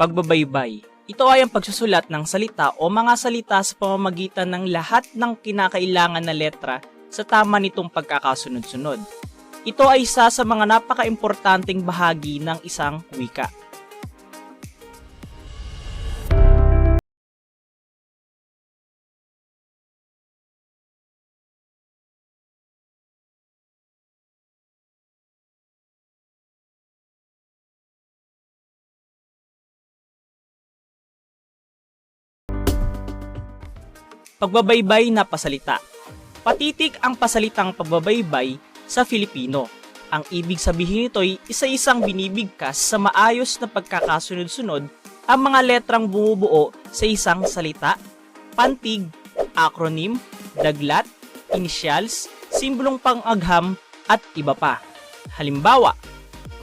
Pagbabaybay. Ito ay ang pagsusulat ng salita o mga salita sa pamamagitan ng lahat ng kinakailangan na letra sa tama nitong pagkakasunod-sunod. Ito ay isa sa mga napaka-importanting bahagi ng isang wika. Pagbabaybay na pasalita. Patitik ang pasalitang pagbabaybay sa Filipino. Ang ibig sabihin nito ay isa-isang binibigkas sa maayos na pagkakasunod-sunod ang mga letrang bumubuo sa isang salita, pantig, acronym, daglat, initials, simbolong pang-agham, at iba pa. Halimbawa,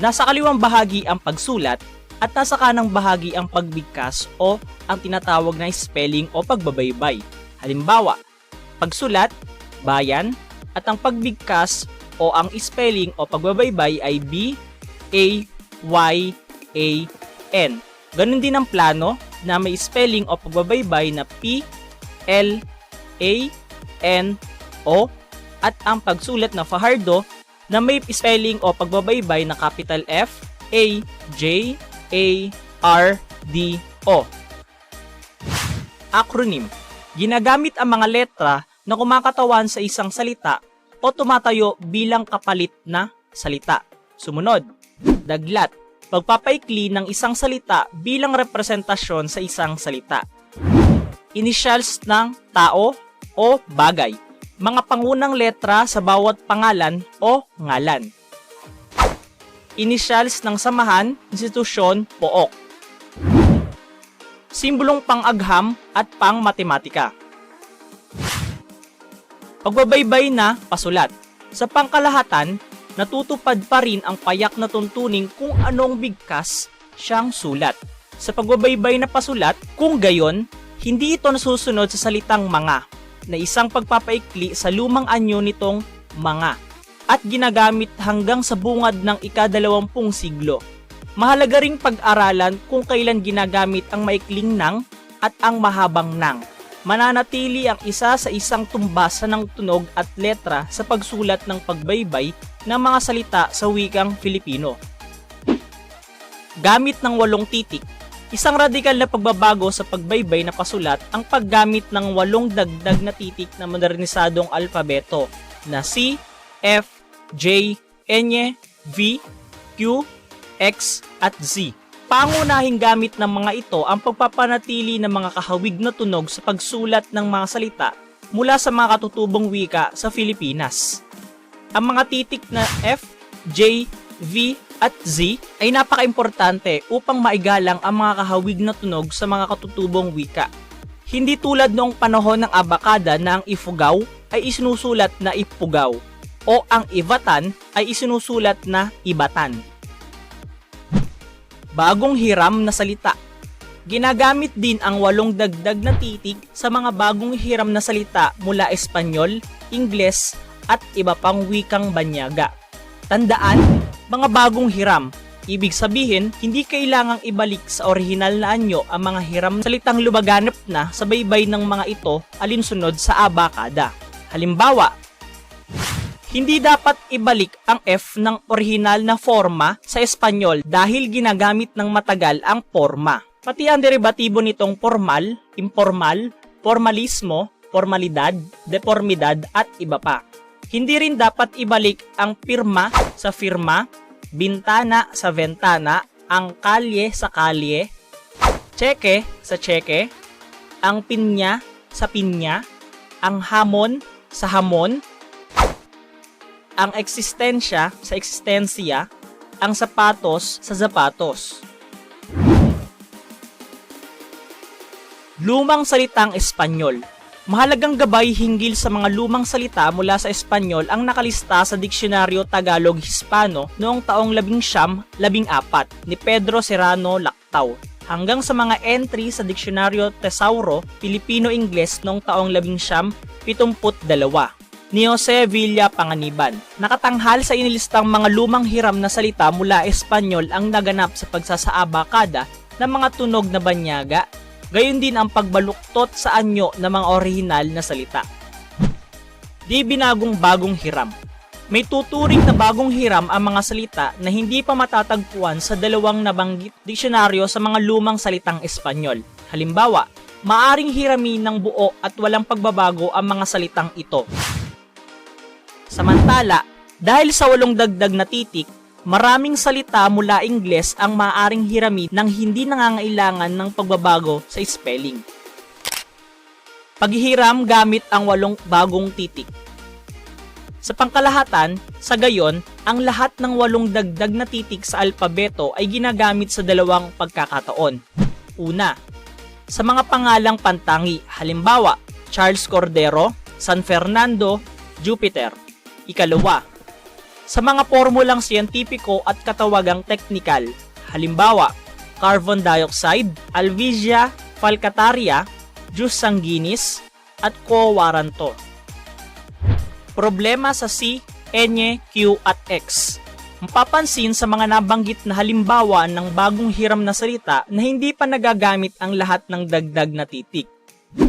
nasa kaliwang bahagi ang pagsulat at nasa kanang bahagi ang pagbigkas o ang tinatawag na spelling o pagbabaybay. Halimbawa, pagsulat, bayan, at ang pagbigkas o ang spelling o pagbabaybay ay B, A, Y, A, N. Ganon din ang plano na may spelling o pagbabaybay na P, L, A, N, O, at ang pagsulat na Fajardo na may spelling o pagbabaybay na capital F, A, J, A, R, D, O. Acronym Ginagamit ang mga letra na kumakatawan sa isang salita o tumatayo bilang kapalit na salita. Sumunod, daglat. Pagpapaikli ng isang salita bilang representasyon sa isang salita. Initials ng tao o bagay. Mga pangunang letra sa bawat pangalan o ngalan. Initials ng samahan, institusyon, pook simbolong pang-agham at pang-matematika. Pagbabaybay na pasulat. Sa pangkalahatan, natutupad pa rin ang payak na tuntuning kung anong bigkas siyang sulat. Sa pagbabaybay na pasulat, kung gayon, hindi ito nasusunod sa salitang mga, na isang pagpapaikli sa lumang anyo nitong mga, at ginagamit hanggang sa bungad ng ikadalawampung siglo mahalaga ring pag-aralan kung kailan ginagamit ang maikling nang at ang mahabang nang. Mananatili ang isa sa isang tumbasa ng tunog at letra sa pagsulat ng pagbaybay ng mga salita sa wikang Filipino. Gamit ng walong titik Isang radikal na pagbabago sa pagbaybay na pasulat ang paggamit ng walong dagdag na titik na modernisadong alfabeto na C, F, J, N, V, Q, X, at Z. Pangunahing gamit ng mga ito ang pagpapanatili ng mga kahawig na tunog sa pagsulat ng mga salita mula sa mga katutubong wika sa Pilipinas. Ang mga titik na F, J, V, at Z ay napaka-importante upang maigalang ang mga kahawig na tunog sa mga katutubong wika. Hindi tulad noong panahon ng abakada na ang ifugaw ay isinusulat na ipugaw o ang ibatan ay isinusulat na ibatan bagong hiram na salita. Ginagamit din ang walong dagdag na titik sa mga bagong hiram na salita mula Espanyol, Ingles, at iba pang wikang banyaga. Tandaan, mga bagong hiram. Ibig sabihin, hindi kailangang ibalik sa orihinal na anyo ang mga hiram salitang lumaganap na sa baybay ng mga ito alinsunod sa abakada. Halimbawa, hindi dapat ibalik ang F ng orihinal na forma sa Espanyol dahil ginagamit ng matagal ang forma. Pati ang derivatibo nitong formal, informal, formalismo, formalidad, deformidad at iba pa. Hindi rin dapat ibalik ang pirma sa firma, bintana sa ventana, ang kalye sa kalye, tseke sa tseke, ang pinya sa pinya, ang hamon sa hamon, ang eksistensya sa eksistensya, ang sapatos sa zapatos. Lumang salitang Espanyol Mahalagang gabay hinggil sa mga lumang salita mula sa Espanyol ang nakalista sa Diksyonaryo Tagalog-Hispano noong taong 1914 ni Pedro Serrano Lactau hanggang sa mga entry sa Diksyonaryo Tesauro Filipino-Ingles noong taong 1972 ni Jose Villa Panganiban. Nakatanghal sa inilistang mga lumang hiram na salita mula Espanyol ang naganap sa pagsasaaba kada ng mga tunog na banyaga, gayon din ang pagbaluktot sa anyo ng mga orihinal na salita. Di binagong bagong hiram. May tuturing na bagong hiram ang mga salita na hindi pa matatagpuan sa dalawang nabanggit diksyonaryo sa mga lumang salitang Espanyol. Halimbawa, maaring hiramin ng buo at walang pagbabago ang mga salitang ito. Samantala, dahil sa walong dagdag na titik, maraming salita mula Ingles ang maaring hirami ng hindi nangangailangan ng pagbabago sa spelling. Paghihiram gamit ang walong bagong titik. Sa pangkalahatan, sa gayon, ang lahat ng walong dagdag na titik sa alpabeto ay ginagamit sa dalawang pagkakataon. Una, sa mga pangalang pantangi, halimbawa, Charles Cordero, San Fernando, Jupiter. Ikalawa, sa mga formulang siyentipiko at katawagang teknikal, halimbawa, carbon dioxide, alvisia falcataria, jus sanguinis, at cowaranto. Problema sa C, N, Q at X. Mapapansin sa mga nabanggit na halimbawa ng bagong hiram na salita na hindi pa nagagamit ang lahat ng dagdag na titik.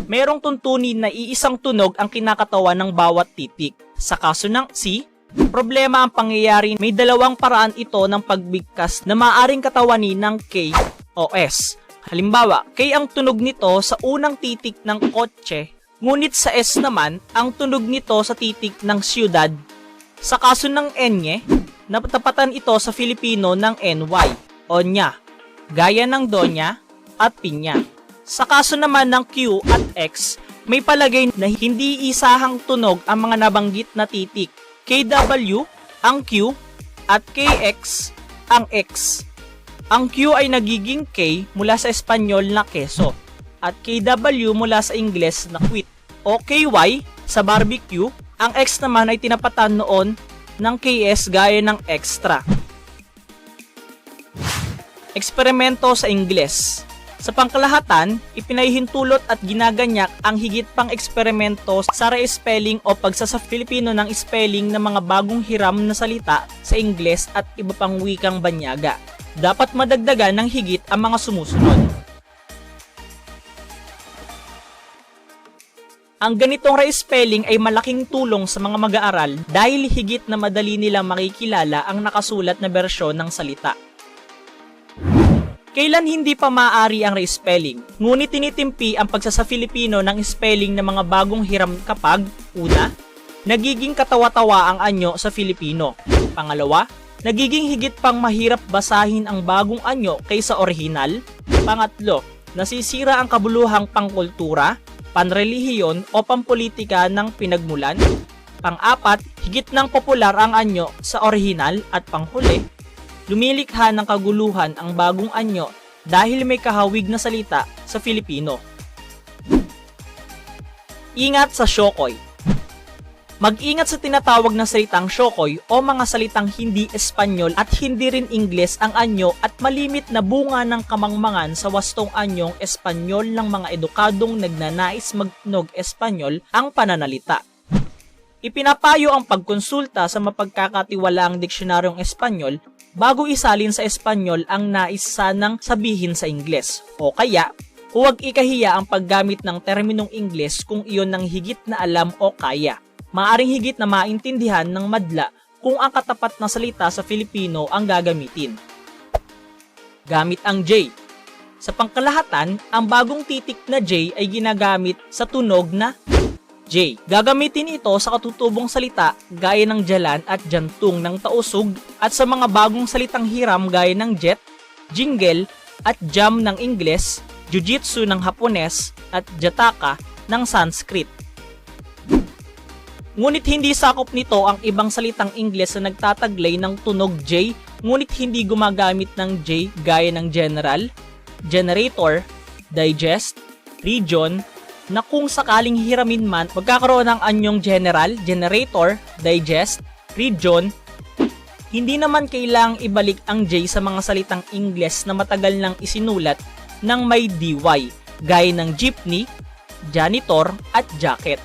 Merong tuntunin na iisang tunog ang kinakatawa ng bawat titik. Sa kaso ng C, problema ang pangyayari may dalawang paraan ito ng pagbigkas na maaring katawanin ng K o S. Halimbawa, K ang tunog nito sa unang titik ng kotse Ngunit sa S naman, ang tunog nito sa titik ng siyudad. Sa kaso ng Enye, napatapatan ito sa Filipino ng NY o nya, gaya ng Donya at Pinya. Sa kaso naman ng Q at X, may palagay na hindi isahang tunog ang mga nabanggit na titik. KW ang Q at KX ang X. Ang Q ay nagiging K mula sa Espanyol na keso at KW mula sa Ingles na quit o KY sa barbecue, ang X naman ay tinapatan noon ng KS gaya ng extra. Eksperimento sa Ingles Sa pangkalahatan, ipinahihintulot at ginaganyak ang higit pang eksperimento sa re-spelling o pagsasa Filipino ng spelling ng mga bagong hiram na salita sa Ingles at iba pang wikang banyaga. Dapat madagdagan ng higit ang mga sumusunod. Ang ganitong re-spelling ay malaking tulong sa mga mag-aaral dahil higit na madali nilang makikilala ang nakasulat na bersyon ng salita. Kailan hindi pa maaari ang re-spelling, ngunit tinitimpi ang pagsasa Filipino ng spelling ng mga bagong hiram kapag, una, nagiging katawa-tawa ang anyo sa Filipino. Pangalawa, nagiging higit pang mahirap basahin ang bagong anyo kaysa orihinal. Pangatlo, nasisira ang kabuluhang pangkultura panrelihiyon o pampolitika ng pinagmulan. Pang-apat, higit ng popular ang anyo sa orihinal at panghuli, lumilikha ng kaguluhan ang bagong anyo dahil may kahawig na salita sa Filipino. Ingat sa Shokoy Mag-ingat sa tinatawag na salitang Shokoy o mga salitang hindi Espanyol at hindi rin Ingles ang anyo at malimit na bunga ng kamangmangan sa wastong anyong Espanyol ng mga edukadong nagnanais magtunog Espanyol ang pananalita. Ipinapayo ang pagkonsulta sa mapagkakatiwalaang diksyonaryong Espanyol bago isalin sa Espanyol ang nais sanang sabihin sa Ingles o kaya huwag ikahiya ang paggamit ng terminong Ingles kung iyon ang higit na alam o kaya maaring higit na maintindihan ng madla kung ang katapat na salita sa Filipino ang gagamitin. Gamit ang J. Sa pangkalahatan, ang bagong titik na J ay ginagamit sa tunog na J. Gagamitin ito sa katutubong salita gaya ng jalan at jantung ng tausug at sa mga bagong salitang hiram gaya ng jet, jingle at jam ng Ingles, jujitsu ng Hapones at jataka ng Sanskrit. Ngunit hindi sakop nito ang ibang salitang Ingles na nagtataglay ng tunog J, ngunit hindi gumagamit ng J gaya ng general, generator, digest, region, na kung sakaling hiramin man, magkakaroon ng anyong general, generator, digest, region, hindi naman kailang ibalik ang J sa mga salitang Ingles na matagal nang isinulat ng may DY, gaya ng jeepney, janitor, at jacket.